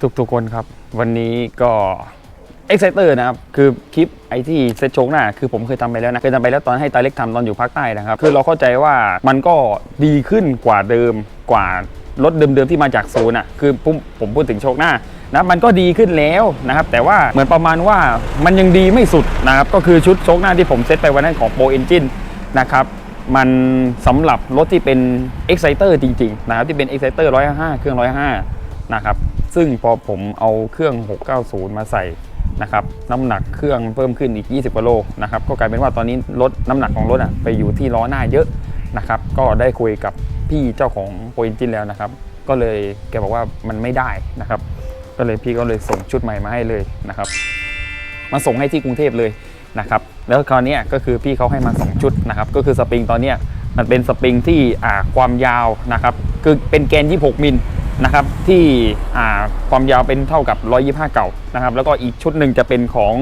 ทุกทุกคนครับ วันนี้ก็ Exciter นะครับ คือคลิปไอที่เซตโชกหน้าคือผมเคยทำไปแล้วนะ เคยทำไปแล้วตอนให้ตาเล็กทำตอนอยู่ภาคใต้นะครับ คือเราเข้าใจว่ามันก็ดีขึ้นกว่าเดิมกว่ารถเดิมๆที่มาจากศูนย์อะคือผมผมพูดถึงโชกหน้านะมันก็ดีขึ้นแล้วนะครับ แต่ว่าเหมือนประมาณว่ามันยังดีไม่สุดนะครับ ก็คือชุดโชกหน้าที่ผมเซตไปวันนั้นของ Pro Engine นะครับมันสำหรับรถที่เป็น Exciter จริง ๆ นะครับ ที่เป็น Exciter 105เครื่อง105นะครับ ซึ่งพอผมเอาเครื่อง 690 มาใส่นะครับน้ำหนักเครื่องเพิ่มขึ้นอีก 20กิโลนะครับก็กลายเป็นว่าตอนนี้ลดน้ำหนักของรถอะไปอยู่ที่ล้อหน้าเยอะนะครับก็ได้คุยกับพี่เจ้าของโปรอินจินแล้วนะครับก็เลยแกบอกว่ามันไม่ได้นะครับก็เลยพี่ก็เลยส่งชุดใหม่มาให้เลยนะครับมาส่งให้ที่กรุงเทพเลยนะครับแล้วคราวนี้ก็คือพี่เขาให้มา 2 ชุดนะครับก็คือสปริงตอนนี้มันเป็นสปริงที่ความยาวนะครับคือเป็นแกน 26 มิล นะครับที่ความยาวเป็นเท่ากับ 125 เก่านะครับแล้วก็อีกชุดหนึ่งจะเป็นของ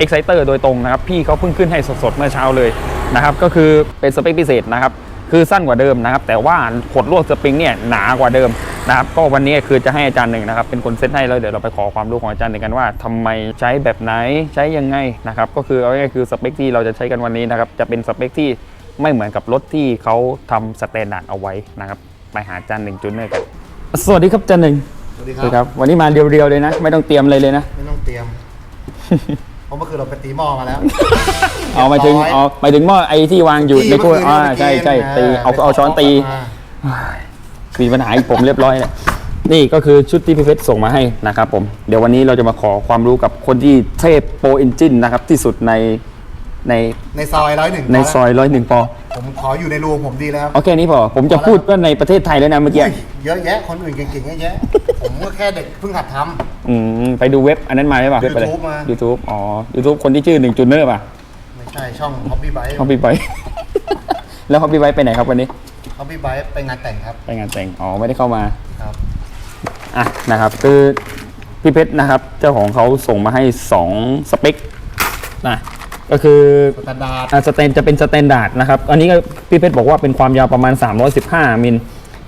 Exciter โดยตรงนะครับพี่เขาเพิ่งขึ้นให้สดๆเมื่อเช้าเลยนะครับก็คือเป็นสเปคพิเศษนะครับคือสั้นกว่าเดิมนะครับ แต่ว่าขดลวดสปริงเนี่ยหนากว่าเดิมนะครับก็วันนี้คือจะให้อาจารย์หนึ่งนะครับเป็นคนเซตให้แล้วเดี๋ยวเราไปขอความรู้ของอาจารย์หนึ่งกันว่าทำไมใช้แบบไหนใช้ยังไงนะครับก็คือเอาง่ายคือสเปคที่เราจะใช้กันวันนี้นะครับจะเป็นสเปคที่ไม่เหมือนกับรถที่เขาทำสแตนดาร์ดเอาไว้นะครับไปหาอาจารย์หนึ่งจุนเนอร์กัน สวัสดีครับอาจารย์หนึ่งสวัสดีสควัสดีครัรับบวันนี้มาเรียวๆเลยนะ ไม่ต้องเตรียมอะไรเลยนะ ไม่ต้องเตรียม เพราะเมื่อคืนเราไปตีหม้อมาแล้ว เอาหมายถึงเรียบร้อยเอาหมายถึงว่าไอ้ที่วางอยู่ในถ้วยที่อ่าเมื่อคืนใช่ใช่เมื่อกี้ตีเอาไปเอาช้อนตีมามีปัญหาอีกผมเรียบร้อยเลยนี่ก็คือชุดที่พี่เพชรส่งมาให้นะครับผม เดี๋ยววันนี้เราจะมาขอความรู้กับคนที่เทพโปรอินจินนะครับที่สุดในในในซอยร้อยหนึ่งในซอยร้อยหนึ่งปอ ผมขออยู่ในรูผมดีแล้วครับเอาแค่นี้พอผมจะพูดว่าในประเทศไทยแล้วนะเมื่อกี้อุ้ยเยอะแยะคนอื่นเก่งๆเยอะแยะ ผมก็แค่เด็กเพิ่งหัดทอืมไปดูเว็บอันนั้นมาใช่ป่ะเว็บอะไร YouTube มา YouTube อ๋อ YouTube คนที่ชื่อหนึ่งจุนเนอร์ป่ะำไม่ใช่ช่อง Hobby Bike ฮอปปี้ไบแล้วฮอปปี้ไบไปไหนครับวันนี้ Hobby Bike ไปงานแต่งครับ ไปงานแต่ง อ๋อ ไม่ได้เข้ามา ครับ อะนะครับคือพี่เพชรนะครับ เจ้าของเขาส่งมาให้ 2 สเปคนะ ก็คือสแตนดาร์ดอะสแตนจะเป็นสแตนดาร์ดนะครับ อันนี้ก็พี่เพชรบอกว่าเป็นความยาวประมาณ 315 มิล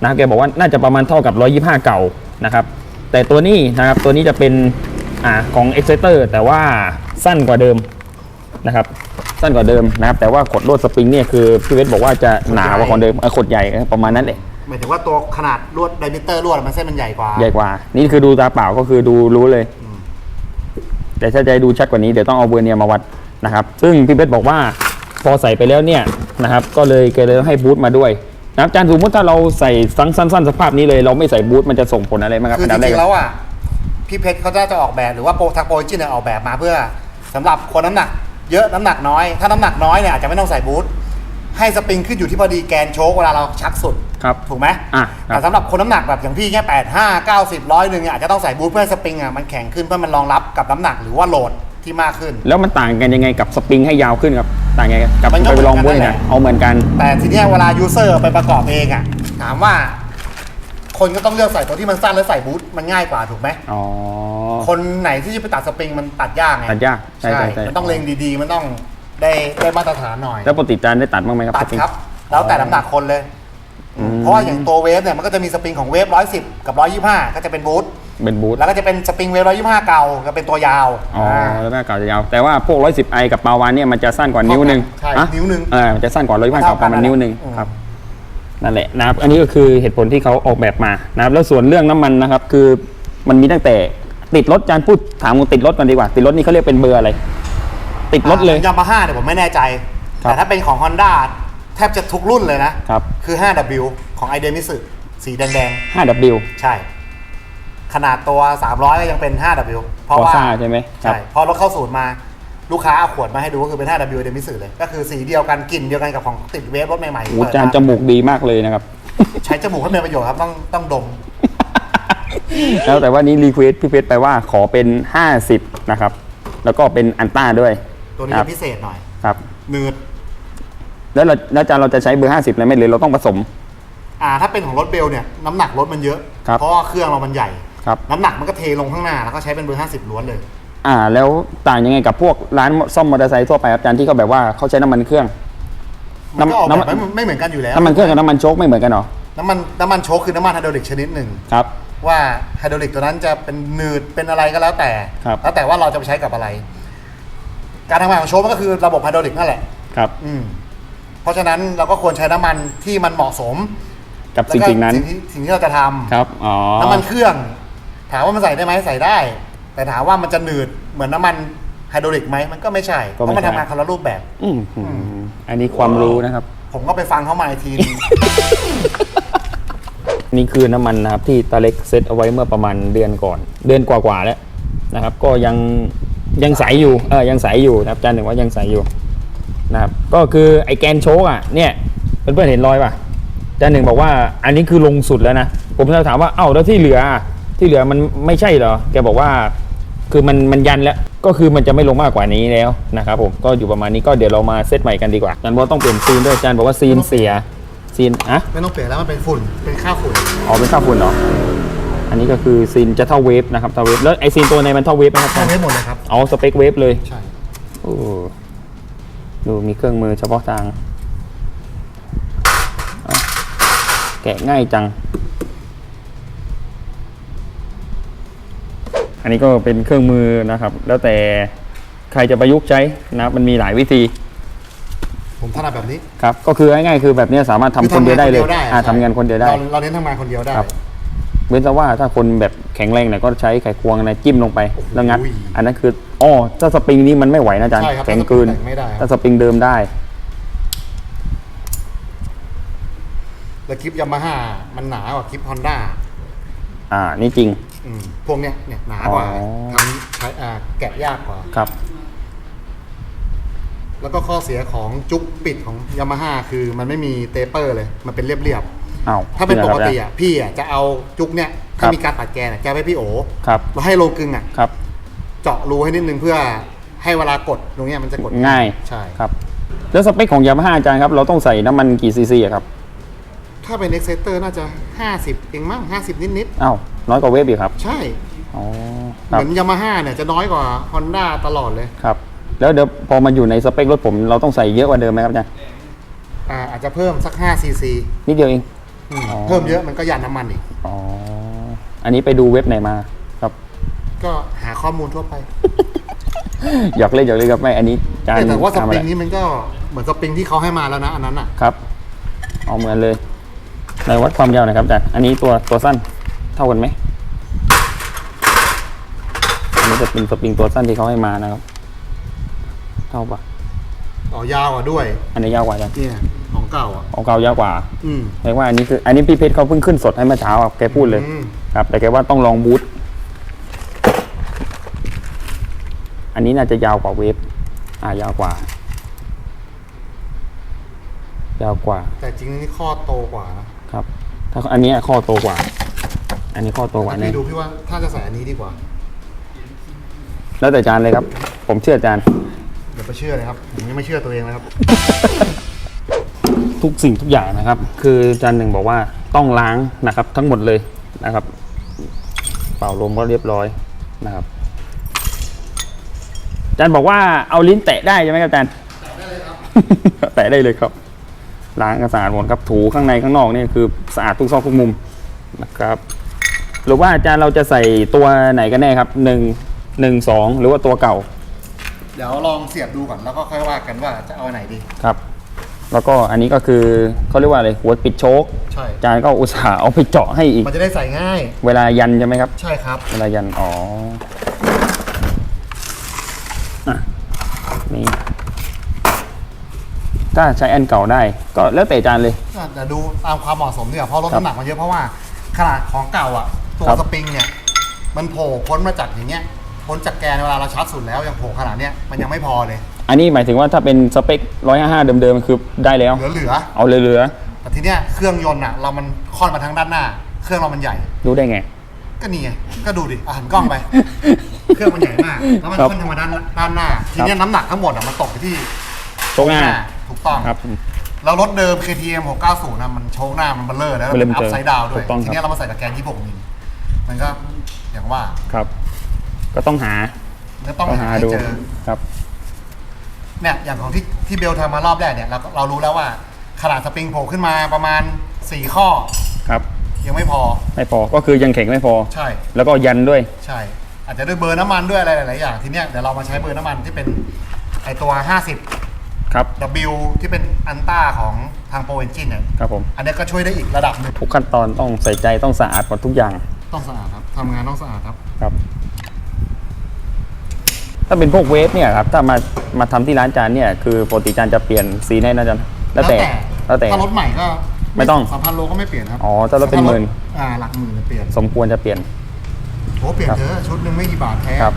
นะครับแกบอกว่าน่าจะประมาณเท่ากับ 125 เก่านะครับ แต่ตัวนี้นะครับตัวนี้จะเป็นอ่าของ Exciter แต่ว่าสั้นกว่าเดิมนะครับ สั้นกว่าเดิมนะครับ แต่ว่าขดลวดสปริงเนี่ยคือพี่เพชรบอกว่าจะหนากว่าของเดิมเออขดใหญ่ประมาณนั้นแหละหมายถึงว่าตัวขนาดลวดไดมิเตอร์ลวดมันเส้นมันใหญ่กว่า ใหญ่กว่า นี่คือดูตาเปล่าก็คือดูรู้เลยอืมแต่ถ้าจะให้ดูชัดกว่านี้เดี๋ยวต้องเอาเวอร์เนียร์มาวัด นะครับ ซึ่งพี่เพชรบอกว่าพอใส่ไปแล้วเนี่ยนะครับก็เลยแกเลยให้บูทมาด้วยนะครับอาจารย์สมมติถ้าเราใส่สั้นสั้นๆสภาพนี้เลยเราไม่ใส่บูทมันจะส่งผลอะไรไหมครับคือจนดับแรริกงๆแล้วอะพี่เพชรเขาจะจะออกแบบหรือว่าโปรทางโปรจินเนี่ยออกแบบมาเพื่อสำหรับคนน้ำหนัก เยอะน้ำหนักน้อย ถ้าน้ำหนักน้อยเนี่ยอาจจะไม่ต้องใส่บูทให้สปริงขึ้นอยู่ที่พอดีแกนโชคเวลาเราชักสุดครับถูกไหมอะครับแต่สำหรับคนน้ำหนักแบบอย่างพี่แค่แปดห้าเก้าสิบร้อยหนึ่งเนี่ยอาจจะต้องใส่บูทเพื่อให้สปริงอะมันแข็งขึ้นเพื่อมันรองรับกับน้ำหนักหรือว่าโหลด ที่มากขึ้น แล้วมันต่างกันยังไงกับสปริงให้ยาวขึ้นครับต่างยังไงกับมันก็ไปลองเหมืบูอนทกันนั่นแหเนี่ยละ เอาเหมือนกันแต่ทีเนี้ยเวลายูเซอร์ไปประกอบเองอะถามว่า คนก็ต้องเลือกใส่ตัวที่มันสั้นแล้วใส่บูทมันง่ายกว่าถูกไหมอ๋อ คนไหนที่จะไปตัดสปริงมันตัดยากไงตัดยากใช่ใช่ใช่มันต้องเลงดีๆ มันต้องได้ได้มาตรฐานหน่อย แล้วปกติอาจารย์ได้ตัดบ้างไหมครับตัดสปริงครับ แล้วแต่น้ำหนักคนเลย อืม เพราะว่าอย่างตัวเวฟเนี่ยมันก็จะมีสปริงของเวฟร้อยสิบกับร้อยยี่ห้าก็จะเป็นบูท เป็นบูทแล้วก็จะเป็นสปริงเวฟร้อยยี่ห้าเก่าก็เป็นตัวยาวอ๋อแล้วหน้าเก่าจะยาว แต่ว่าพวก110ไอกับปาวานเนี่ยมันจะสั้นกว่านิ้วหนึ่งใช่อะนิ้วหนึ่งเออมันจะสั้นกว่าร้อยยี่ห้าเท่าเก่ากัปนระมาณนิ้วหนึ่งอืมครับนั่นแหละนะครับ อันนี้ก็คือเหตุผลที่เขาออกแบบมานะครับ แล้วส่วนเรื่องน้ำมันนะครับ คือมันมีตั้งแต่ติดรถอาจารย์พูดถามมึงติดรถก่อนดีกว่า ติดรถนี่เขาเรียกเป็นเบอร์อะไร ติดรถเลยยามาฮ่าเนี่ยผมไม่แน่ใจครับแต่ถ้าเป็นของ Honda แทบจะทุกรุ่นเลยนะครับคือ 5W ของ i d e m i s u สีแดง 5W ๆใช่ ขนาดตัว 300 ก็ยังเป็น 5W เพราะว่า Corsa ใช่ไหมครับใช่พอรถเข้าศูนย์มาลูกค้าเอาขวดมาให้ดูก็คือเป็น 5W i d e m i s u เลย ก็คือสีเดียวกันกลิ่นเดียวกันกับของติดเวฟรถใหม่ๆโอ้เปิดอาจารย์จมามูกดีมากเลยนะครับ ใช้จมูกให้เป็นประโยชน์ครับต้องต้องดม แล้วแต่ว่านี้รีเควสพี่เพชรไปว่าขอเป็น 50 นะครับ แล้วก็เป็นอันต้าด้วย ตัวนี้ครับจะพิเศษหน่อยครับเนืดแล้วเราแล้วอาจารย์เราจะใช้เบอร์50เลยไหมหรือเราต้องผสม อ่าถ้าเป็นของรถเบลเนี่ยน้ำหนักรถมันเยอะครับเพราะว่าเครื่องเรามันใหญ่ ครับ น้ำหนักมันก็เทลงข้างหน้าแล้วก็ใช้เป็นเบอร์50ล้วนเลย อ่า แล้วต่างยังไงกับพวกร้านซ่อมมอเตอร์ไซค์ทั่วไปครับอาจารย์ที่เขาแบบว่าเขาใช้น้ำมันเครื่อง มันก็ออกแบบน้ำไม่ไม่เหมือนกันอยู่แล้ว น้ำมันเครื่องกับน้ำมันโชคไม่เหมือนกันเหรอน้ำมันน้ำมันโชคคือน้ำมันไฮดรอลิกชนิดหนึ่ง ครับ ว่าไฮดรอลิกตัวนั้นจะเป็นหนืดเป็นอะไรก็แล้วแต่ ครับ แล้วแต่ว่าเราจะไปใช้กับอะไร การทำงานของโชว์มันก็คือระบบไฮดรอลิกนั่นแหละ ครับ อืม เพราะฉะนั้นเราก็ควรใช้น้ำมันที่มันเหมาะสมกับสิ่งแล้วก็สิ่งนั้นสิ่งที่สิ่งที่เราจะทำ ครับ อ๋อ น้ำมันเครื่อง ถามว่ามันใส่ได้ไหมใส่ได้ แต่ถามว่ามันจะหนืดเหมือนน้ำมันไฮดรอลิกไหมมันก็ไม่ใช่ก็เพไม่ราะมันใช่ ทำงานคนละรูปแบบ อืมอืมอันนี้ความรู้นะครับ ผมก็ไปฟังเขามาอีกทีนึง นี่คือน้ำมันนะครับที่ตาเล็กเซตเอาไว้เมื่อประมาณเดือนก่อน เดือนกว่าๆแล้วนะครับ ก็ยังยังใสอยู่เออยังใสอยู่นะครับอาจารย์หนึ่งว่ายังใสอยู่นะครับก็คือไอแกนโชกอะเนี่ยเพื่อนๆเห็นรอยป่ะอาจารย์หนึ่งบอกว่าอันนี้คือลงสุดแล้วนะผมจะถามว่าเอ้าแล้วที่เหลืออะ ที่เหลือมันไม่ใช่เหรอ แกบอกว่า คือมันมันยันแล้ว ก็คือมันจะไม่ลงมากกว่านี้แล้วนะครับผม ก็อยู่ประมาณนี้ก็เดี๋ยวเรามาเซตใหม่กันดีกว่าอาจารย์บอกว่าต้องเปลี่ยนซีนด้วยอาจารย์บอกว่าซีนเสีย ซีนอะไม่ต้องเปลี่ยนแล้วมันเป็นฝุ่น เป็นค่าฝุ่น อ๋อ เป็นค่าฝุ่นเหรอ อันนี้ก็คือซีนจะเท่าเวฟนะครับเท่าเวฟ แล้วไอซีนตัวในมันเท่าเวฟไหมครับค่าเวฟหมดเลยครับ เอาสเปคเวฟเลย ใช่ โอ้ดูมีเครื่องมือเฉพาะทางอะแกะง่ายจัง อันนี้ก็เป็นเครื่องมือนะครับ แล้วแต่ใครจะประยุกต์ใช้นะครับมันมีหลายวิธีผมถนัดแบบนี้ครับก็คือง่ายๆคือแบบเนี้ยสามารถทำคนเดียวได้เลยอ่าทำงานคนเดียวได้ เราเราเน้นทำงานคนเดียวได้ ครับ เว้นแต่ว่าถ้าคนแบบแข็งแรงหน่อยก็ใช้ไขควงนะจิ้มลงไปแล้วงัดโอ้ยอันนั้นคืออ๋อถ้าสปริงนี้มันไม่ไหวนะอาจารย์ใช่ครับแข็งเกินถ้าสปริงแต่งไม่ได้ครับ ถ้าสปริงเดิมได้ แล้วคลิปยามาฮ่ามันหนากว่าคลิปฮอนด้า อ่า นี่จริงพวกเนี้ยเนี่ยหนากว่าอ๋อ ทำใช้อ่าแกะยากกว่า ครับ แล้วก็ข้อเสียของจุกปิดของยามาฮ่าคือมันไม่มีเตเปอร์เลย มันเป็นเรียบอ้าวๆ ถ้าเป็นปกตินี่แหละอะพี่อะจะเอาจุกเนี่ยครัถ้าบมีการตัดแกนอะแกให้พี่โอครับ แล้วให้โลกึ่งอะ ครับ เจาะรูให้นิดนึงเพื่อให้เวลากดตรงเนี้ยมันจะกดง่าย ใช่ ครับ แล้วสเปคของยามาฮ่าอาจารย์ครับ เราต้องใส่น้ำมันกี่ซีซีอะครับ ถ้าเป็นเอ็กเซเตอร์น่าจะ 50 เองมั้ง50 นิด อ้าวน้อยกว่าเวฟอีกครับๆ ใช่ อ๋อเหครับมือนยามาฮ่าเนี่ยจะน้อยกว่า Honda ตลอดเลยครับ แล้วเดี๋ยวพอมาอยู่ในสเปครถผมเราต้องใส่เยอะกว่าเดิมไหมครับอาจารย์อ่าอาจจะเพิ่มสัก5 cc นิดเดียวเองอืมอ๋อ เพิ่มเยอะมันก็ยันน้ำมันอีก อ๋ออันนี้ไปดูเว็บไหนมาครับ ก็หาข้อมูลทั่วไปหยอกเล่นหยอกเล่นครับไม่อันนี้อาจารย์แต่ว่าสทำปอะริไรงนี้มันก็เหมือนสปริงที่เขาให้มาแล้วนะอันนั้นอะ ครับเอาเหมือนเลย ในวัดความยาวหน่อยครับอาจารย์อันนี้ตัวตัวสั้นเท่ากันไหมอันนี้จะเป็นสปริงตัวสั้นที่เขาให้มานะครับ เท่าปะต่อยาวอะด้วย อันนี้ยาวกว่าอาจารย์เนี่ยของเก่าอะของเก่ายาวกว่า อืมแปลว่าอันนี้คือ อันนี้พี่เพชรเขาเพิ่งขึ้นสดให้เมื่อเช้าครับแกพูดเลย อืมครับ แต่แกว่าต้องลองบูทอันนี้น่าจะยาวกว่าเวฟอ่ายาวกว่า ยาวกว่า แต่จริงนี่ข้อโตกว่านะครับ ถ้าอันเนี้ยข้อโตกว่า อันนี้ข้อโตกว่าแน่พี่ดูพี่ว่าถ้าจะใส่อันนี้ดีกว่าแล้วแต่อาจารย์เลยครับ ผมเชื่ออาจารย์เดี๋ยวไปเชื่อเลยครับผมยังไม่เชื่อตัวเองเลยครับ ทุกสิ่งทุกอย่างนะครับ คืออาจารย์หนึ่งบอกว่าต้องล้างนะครับ ทั้งหมดเลยนะครับ เป่าลมก็เรียบร้อยนะครับอาจารย์บอกว่าเอาลิ้นแตะได้ใช่ไหมครับอาจารย์แตะได้เลยครับล้างกันสะอาดหมดครับถูข้างในข้างนอกนี่คือสะอาดทุกซอกทุกมุมนะครับหรือว่าอาจารย์เราจะใส่ตัวไหนกันแน่ครับหนึ่งหนึ่งสองหรือว่าตัวเก่า เดี๋ยวลองเสียบดูก่อนแล้วก็ค่อยว่ากันว่าจะเอาอันไหนดี ครับ แล้วก็อันนี้ก็คือเขาเรียกว่าอะไรหัวปิดโชคใช่ อาจารย์ก็อุตส่าห์เอาไปเจาะให้อีก มันจะได้ใส่ง่าย เวลายันใช่ไหมครับ ใช่ครับ เวลายันอ๋ออะนี่ ถ้าใช้อันเก่าได้ ก็แล้วแต่อาจารย์เลย เดี๋ยวดูตามความเหมาะสมดีกว่าเพราะรถครับน้ำหนักมันเยอะเพราะว่าขนาดของเก่าอะ ตัวครับ สปริงเนี่ย มันโผล่พ้นมาจากอย่างเงี้ยพ้นจากแกนเวลาเราชาร์จสุดแล้วยังโผล่ขนาดเนี้ยมันยังไม่พอเลย อันนี้หมายถึงว่าถ้าเป็นสเปค 155 เดิมๆคือได้แล้ว เหลือเหลือเอาเลยเหลือๆแต่ทีเนี้ยเครื่องยนต์อะเรามันค่อนมาทางด้านหน้า เครื่องเรามันใหญ่ รู้ได้ไง ก็นี่ไงก็ดูดิอะหันกล้องไป เครื่องมันใหญ่มาก แล้วมันครับค่อนทางมาด้านด้านหน้า ทีเนี้ยน้ำหนักทั้งหมดอะมันตกไปที่ โชคหน้า ถูกต้อง ครับ แล้วรถเดิม KTM 690นะมันโชว์หน้ามันเบลเลอร์แล้วเบลเลอร์มันอัพไซด์ดาวด้ถูวยกต้องครับ ทีเนี้ยเรามาใส่ตะแกรง26มิลมันก็อย่างว่าครับ ก็ต้องหาก็ต้องต้องหาหาให้ดูเจอ ครับ เนี่ยอย่างของที่ที่เบลทำมารอบแรกเนี่ยเราเรารู้แล้วว่าขนาดสปริงโผล่ขึ้นมาประมาณ 4 ข้อครับ ยังไม่พอไม่พอก็คือยังแข็งไม่พอ ใช่แล้วก็ยันด้วย ใช่ อาจจะด้วยเบอร์น้ำมันด้วยอะไรหลายๆอย่างทีเนี้ยเดี๋ยวเรามาใช้เบอร์น้ำมันที่เป็นไอตัว 50 ครับ W ที่เป็นอันต้าของทางโปรเอนจินเนี่ยครับผม อันเนี้ยก็ช่วยได้อีกระดับหนึ่งทุกขั้นตอนต้องใส่ใจต้องสะอาดหมดทุกอย่างต้องสะอาดครับทำงานต้องสะอาดครับ ครับ ถ้าเป็นพวกเวฟเนี่ยครับถ้ามามาทำที่ร้านจานเนี่ยคือปกติจานจะเปลี่ยนสีแน่นะจานแล้วแต่แล้วแต่ถ้ารถใหม่ก็ไม่ต้องสามพันโลก็ไม่เปลี่ยนครับอ๋อถ้ารถเป็นหมื่นอ่าหลักหมื่นจะเปลี่ยนสมควรจะเปลี่ยนโอ้เปลี่ยนครับเยอะชุดหนึ่งไม่กี่บาทแท้ครับ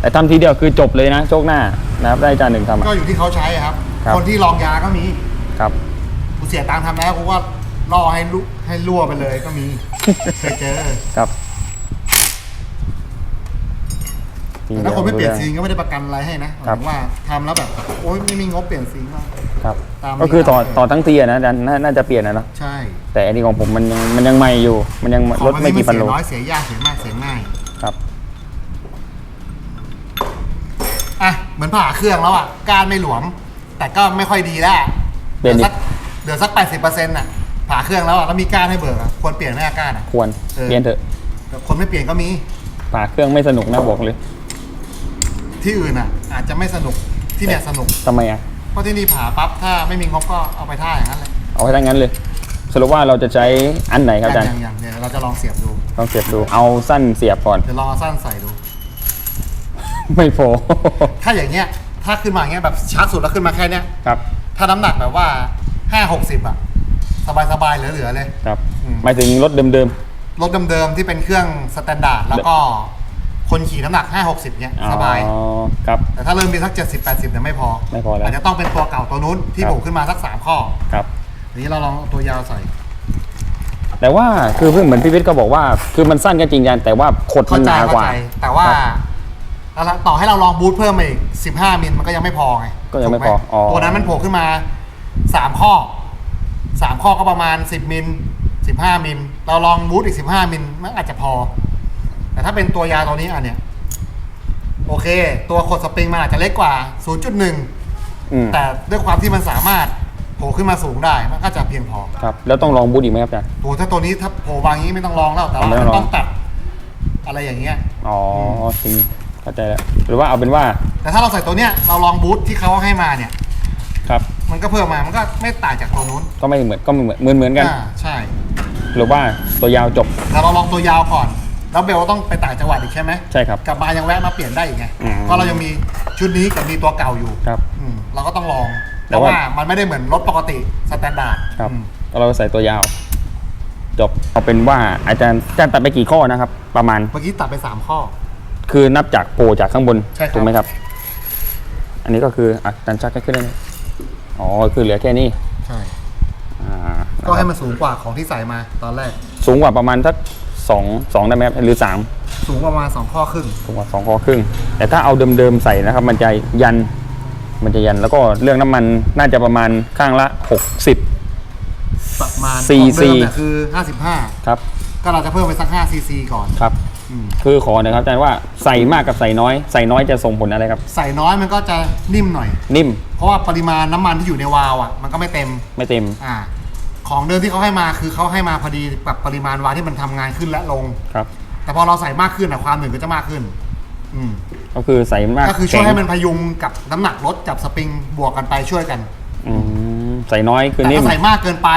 แต่ทำทีเดียวคือจบเลยนะโชคหน้านะครับได้จานหนึ่งทำอะก็อยู่ที่เขาใช้ครับ ครับ คนที่ลองยาก็มีครับ กูเสียตังค์ทำแล้วกูว่าล่อให้ลุให้รั่วไปเลยก็มี เคยเจอครับแต่ถ้าคนไม่เปลี่ยนซีนก็ไม่ได้ประกันอะไรให้นะหครัมาบยถึงว่าทำแล้วแบบ โอ๊ยไม่มีงบเปลี่ยนซีนก็ ครับ ตามก็คือต่อนี้ครับ ต่อทั้งทีอะนะอาจารย์น่าน่าจะเปลี่ยนนะเนาะใช่แต่อันนี้ของผมมันยังมันยังใหม่อยู่ มันยังของรถไม่กี่พันเสีโลยน้อยเสียยากเสียมากเสียง่าย ครับ อะเหมือนผ่าเครื่องแล้วอะ การไม่หลวม แต่ก็ไม่ค่อยดีแล้วเปลี่ยนดิ สักเหลือสักแปดสิบเปอร์เซ็นต์่ะผ่าเครื่องแล้วอะแล้วมีก้านให้เบิกอะควรเปลี่ยนไหมอาก้านอะควรเออเปลี่ยนเถอะแต่คนไม่เปลี่ยนก็มี ป่าเครื่องไม่สนุกนะบอกเลยที่อื่นอะ อาจจะไม่สนุกที่เนี่ยสนุก ทำไมอะเพราะที่นี่ผ่าปั๊บถ้าไม่มีงบก็เอาไปท่าอย่างนั้นเลยเอาให้ทั้งนั้นเลยสรุปว่าเราจะใช้อันไหนครับอาจารย์อย่างอย่างเนี่ยเราจะลองเสียบดูลองเสียบดูเอาสั้นเสียบก่อน เดี๋ยวลองเอาสั้นใส่ดู ไม่พอ ถ้าอย่างเงี้ย ถ้าขึ้นมาอย่างเงี้ยแบบชาร์จสุดแล้วขึ้นมาแค่เนี้ยครับ ถ้าน้ำหนักแบบว่าห้าหกสิบอะสบายสบายๆเหลือๆเลย ครับ อืม หมายถึงรถเดิม รถเดิมๆที่เป็นเครื่องสแตนดาร์ดแล้วก็คนขี่น้ำหนัก5 60เนี่ยๆอ๋อสบายครับ แต่ถ้าเริ่มมีสัก70 80เนี่ยไม่พอไม่พอแล้วอาจจะต้องเป็นตัวเก่าตัวนู้นที่ครับโผล่ขึ้นมาสัก3ข้อครับ ทีนี้เราลองเอาตัวยาวใส่ แต่ว่าคือเพื่อนเหมือนพี่วิทย์ก็บอกว่า คือมันสั้นก็จริงจันแต่ว่าขดมัเข้านหใจนาเข้ากว่า ใจ แต่ว่าครับ เอาละต่อให้เราลองบูทเพิ่มมาอีก 15 มิลมันก็ยังไม่พอไงก็ยังไม่ถูหพออ๋อ ตัวนั้นมันโผล่ขึ้นมา 3 ข้อ 3 ข้อก็ประมาณ 10 มิล 15 มิล เราลองบูทอีก 15 มิลมันอาจจะพอ แต่ถ้าเป็นตัวยาวตัวนี้อะเนี่ยโอเค ตัวขดสปริงมันอาจจะเล็กกว่า 0.1 อืมแต่ด้วยความที่มันสามารถโผล่ขึ้นมาสูงได้มันก็จะเพียงพอ ครับ แล้วต้องลองบูทอีกไหมครับอาจารย์โอ้ถ้าตัวนี้ถ้าโผล่บางอย่างนี้ไม่ต้องลองแล้วแต่ว่าไม่ต้มัอนงลอง ต้องตัดอะไรอย่างเงี้ย อ๋อจริง เข้าใจแล้วหรือว่าเอาเป็นว่าแต่ถ้าเราใส่ตัวเนี้ยเราลองบูทที่เขาให้มาเนี่ย ครับ มันก็เพิ่มมา มันก็ไม่ต่างจากตัวนู้นก็ไม่เหมือนก็ไม่เหมือนเหมือนเหมือนกัน อ่าใช่ หรือว่าตัวยาวจบแต่เราลองตัวยาวก่อน แล้วเบลต้องไปต่างจังหวัดอีกใช่ไหมใช่ครับ กลับมายังแวะมาเปลี่ยนได้อีกไงอืม เพราะเรายังมีชุดนี้กับมีตัวเก่าอยู่ครับ อืมเราก็ต้องลองแต่เพราะว่า ว่ามันไม่ได้เหมือนรถปกติสแตนดาร์ดครับอืมเราใส่ตัวยาว จบเอาเป็นว่าอาจารย์อาจารย์ตัดไปกี่ข้อนะครับ ประมาณเมื่อกี้ตัดไปสามข้อ คือนับจากโผล่จากข้างบนใช่ครับ ถูกไหมครับ อันนี้ก็คืออะอาจารย์ชักให้ขึ้นได้ไหมอ๋อคือเหลือแค่นี้ใช่ อ่าก็ให้มันสูงกว่าของที่ใส่มาตอนแรก สูงกว่าประมาณสักสองสองได้ไหมครับหรือสามสูงประมาณสองข้อครึ่งสูงกว่าสองข้อครึ่ง แต่ถ้าเอาเดิมๆใส่นะครับ มันจะยัน มันจะยันแล้วก็เรื่องน้ำมันน่าจะประมาณข้างละหกสิบประมาณ CC ของเดิมเนี่ยคือ 55 ครับก็เราจะเพิ่มไปสัก5 cc ก่อน ครับอืม คือขอหนะครับอาจารย์ว่าใส่มากกับใส่น้อย ใส่น้อยจะส่งผลอะไรครับ ใส่น้อยมันก็จะนิ่มหน่อย นิ่ม เพราะว่าปริมาณน้ำมันที่อยู่ในวาล์วอะมันก็ไม่เต็มไม่เต็ม อ่าของเดิมที่เขาให้มาคือเขาให้มาพอดีกับปริมาณวาล์วที่มันทำงานขึ้นและลง ครับ แต่พอเราใส่มากขึ้นอะความหนืดก็จะมากขึ้น อืมก็คือใส่มากก็คือช่วยแข็งให้มันพยุงกับน้ำหนักรถกับสปริงบวกกันไปช่วยกัน อืมใส่น้อยคือแต่นิ่ม ถ้าใส่มากเกินไป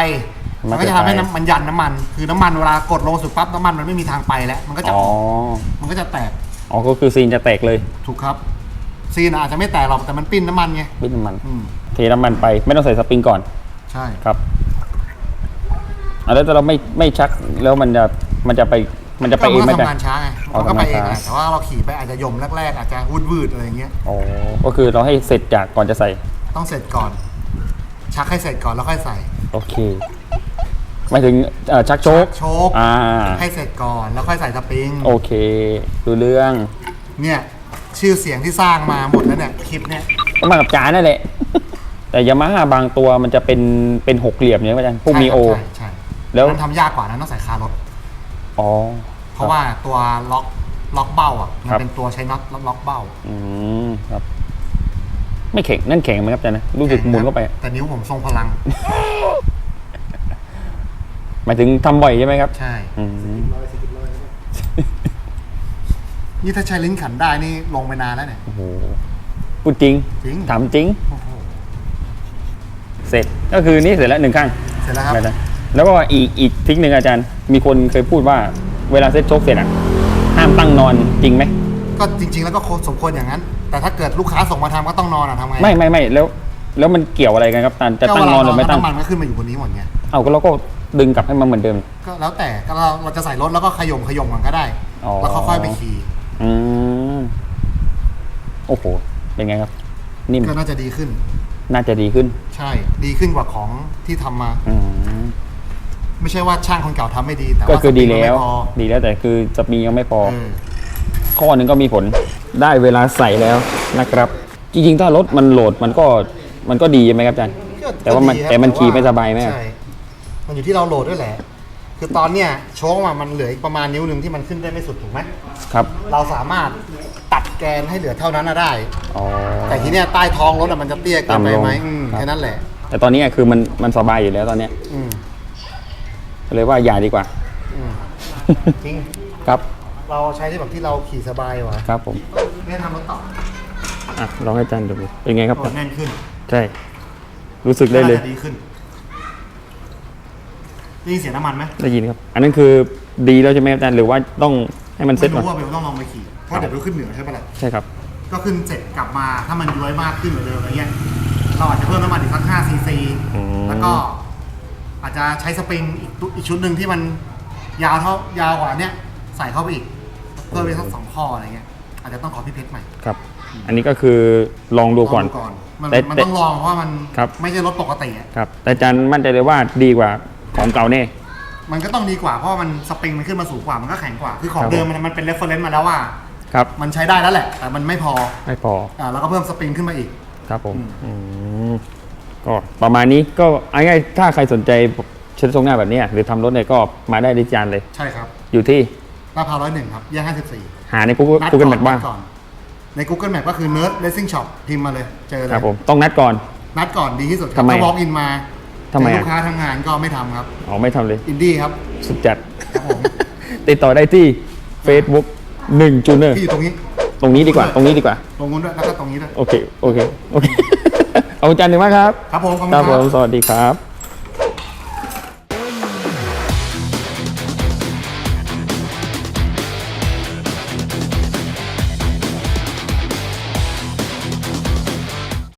มากมันก็จะทำให้เกินไปน้ำมันยันน้ำมัน คือน้ำมันเวลากดลงสุดปั๊บน้ำมันมันไม่มีทางไปแล้ว มันก็จะอ๋อออกมันก็จะแตกอ๋อก็คือซีนจะแตกเลย ถูกครับ ซีนอาจจะไม่แตกหรอกแต่มันปิ้นน้ำมันไงบิ้นน้ำมันอืมเทน้ำมันไปไม่ต้องใส่สปริงก่อนใช่ครับอะแล้วถ้าเราไม่ไม่ชักแล้วมันจะมันจะไปมันจะไปก็เองมันไหมก็จ๊ะ ทำงานช้าไงอ๋อมันก็ไปเองทำงานแหช้าละแต่ว่าเราขี่ไปอาจจะยมแรกๆอาจจะวืดวืดๆอะไรอย่างเงี้ยอ๋อก็คือเราให้เสร็จจากก่อนจะใส่ต้องเสร็จก่อน ชักให้เสร็จก่อนแล้วค่อยใส่ โอเค หมายถึงเอ่อชักโชคโชคอ่าให้เสร็จก่อนแล้วค่อยใส่สปริงโอเค ดูเรื่อง เนี่ยชื่อเสียงที่สร้างมาหมดแล้วเนี่ยคลิปเนี่ยก็มากับจานนั่นแหละ แต่ยามาฮ่าบางตัวมันจะเป็นเป็นหกเหลี่ยมเนี่ยอาจารย์พวกมีโอ ใช่ใช่แล้วมันทำยากกว่านะต้องใส่คารถ อ๋อ เพราะว่าตัวล็อกล็อกเบ้าอะมันครับ เป็นตัวใช้น็อตล็อกเบ้าอืมครับ ไม่แข็งนั่นแข็งไหมครับอาจารย์นะรู้สึกหมุนเข้าไป แต่นิ้วผมทรงพลัง หมายถึงทำบ่อยใช่ไหมครับใช่ อืมนี่ถ้าใช้ลิ้นขันได้นี่ลงไปนานแล้วเนี่ย โอ้โหพูดจริงจริง ถามจริง โอ้โห เสร็จก็คือนี่เสร็จแล้วหนึ่งข้างเสร็จแล้วครับอาจารย์แล้วก็อีกอีกทริกหนึ่งอาจารย์ มีคนเคยพูดว่าเวลาเซ็ตโชคเสร็จอะห้ามตั้งนอนจริงไหมก็จริง ๆ แล้วก็สมควรอย่างนั้น แต่ถ้าเกิดลูกค้าส่งมาทำก็ต้องนอนอะทำไงไม่ไม่ไม่แล้ว แล้วมันเกี่ยวอะไรกันครับอาจารย์จะตั้งนอนหรือไม่ตั้งน้ำมันก็ขึ้นมาอยู่บนนี้หมดไง เอาก็เราก็ ดึงกลับให้มันเหมือนเดิม ก็แล้วแต่ก็เราเราจะใส่รถแล้วก็ขยมขยมกันก็ได้อ๋อ แล้วค่อยๆไปขี่อืมโอ้โห เป็นไงครับ นิ่ม ก็น่าจะดีขึ้น น่าจะดีขึ้น ใช่ ดีขึ้นกว่าของที่ทำมา อืม ไม่ใช่ว่าช่างคนเก่าทำไม่ดี แต่ก็ว่าคือดีสปริงแล้วไม่พอดีแล้วแต่คือสปริงยังไม่พอ เออข้อหนึ่งก็มีผลได้เวลาใส่แล้วนะครับ จริงๆ ถ้ารถมันโหลดมันก็มันก็ดีใช่ไหมครับอาจารย์ ก็แต่ว่ามันก็ดีครับแต่มันขี่ว่ไม่สบายไหมใช่ มันอยู่ที่เราโหลดด้วยแหละ คือตอนเนี้ยโชคมามันเหลืออีกประมาณนิ้วหนึ่งที่มันขึ้นได้ไม่สุดถูกไหมครับ เราสามารถตัดแกนให้เหลือเท่านั้นน่ะได้ อ๋อ แต่ทีเนี้ยใต้ท้องรถอะมันจะเตี้ยเกินไปไหมต่ำลงอืมครับ แค่นั้นแหละ แต่ตอนนี้คือมันมันสบายอยู่แล้วตอนเนี้ยอืมก็เลยว่าอย่าดีกว่า อืมจริง ครับ เราใช้ที่แบบที่เราขี่สบายวะครับผมไม่ทำรถต่ออะลองให้อาจารย์ดู เป็นไงครับโหลดแน่นขึ้นใช่ รู้สึกได้เลย น่าจะดีขึ้น ได้ยินเสียงน้ำมันไหมได้ยินครับ อันนั้นคือดีแล้วใช่ไหมครับอาจารย์หรือว่าต้องให้มันเซ็ไม่ตก่อนรู้ว่าเบลต้องลองไปขี่เพราะเดี๋ยวเบลขึ้นเหนือใช่ปะล่ะใช่ครับ ก็ขึ้นเสร็จกลับมาถ้ามันย้วยมากขึ้นกว่าเดิมอะไรเงี้ยเราอาจจะเพิ่มน้ำมันอีกสัก5ซีซีอืม แล้วก็อาจจะใช้สปริงอีกตัวอีกชุดหนึ่งที่มันยาวเท่ายาวกว่าเนี้ยใส่เข้าไปอีกเพิ่มไปสักสองข้ออะไรเงี้ยอาจจะต้องขอพี่เพชรใหม่ ครับ อันนี้ก็คือลองดูก่อน ลงก่อนมันแต่มันแต่ต้องลองเพราะว่ามันครับ ไม่ใช่รถปกติอะครับแต่อาจารย์มั่นใจเลยว่าดีกว่า ของเก่าแน่ มันก็ต้องดีกว่าเพราะว่ามันสปริงมันขึ้นมาสูงกว่ามันก็แข็งกว่าคือของครับเดิมมันมันเป็นเรฟเฟอร์เรนซ์มาแล้วว่า ครับ มันใช้ได้แล้วแหละ แต่มันไม่พอไม่พออ่าแล้วก็เพิ่มสปริงขึ้นมาอีก ครับผมอืมก็ประมาณนี้ก็เอาง่ายๆถ้าใครสนใจเช็ดทรงหน้าแบบเนี้ยหรือทำรถเนี่ยก็มาได้ที่จานเลยใช่ครับ อยู่ที่ลาดพร้าวร้อยหนึ่งครับแยกห้าสิบสี่หาใน Google นัด Google ก่ Map อนบ้างนัดก่อนใน Google Map ก็คือ Nerd Racing Shop พิมพ์มาเลย เจอเลยครับผมต้องนัดก่อน นัดก่อนดีที่สุดครัทำไมถ้า walk in มา ทำไมเจออะลูกค้าทำงานก็ไม่ทำครับ อ๋อไม่ทำเลย อินดี้ครับ สุดจัด ครับผม ติดต่อได้ที่ Facebook 1จูเนอร์ที่อยู่ตรงนี้ ตรงนี้ดีกว่า ตรงนี้ดีกว่า ตรงนู้นด้วยแล้วก็ตรงนี้ด้วย โอเค โอเค โอเค เอาอาจารย์หนึ่งมากครับ ครับผมขอบคุณครับคผรับมสวัสดีครับ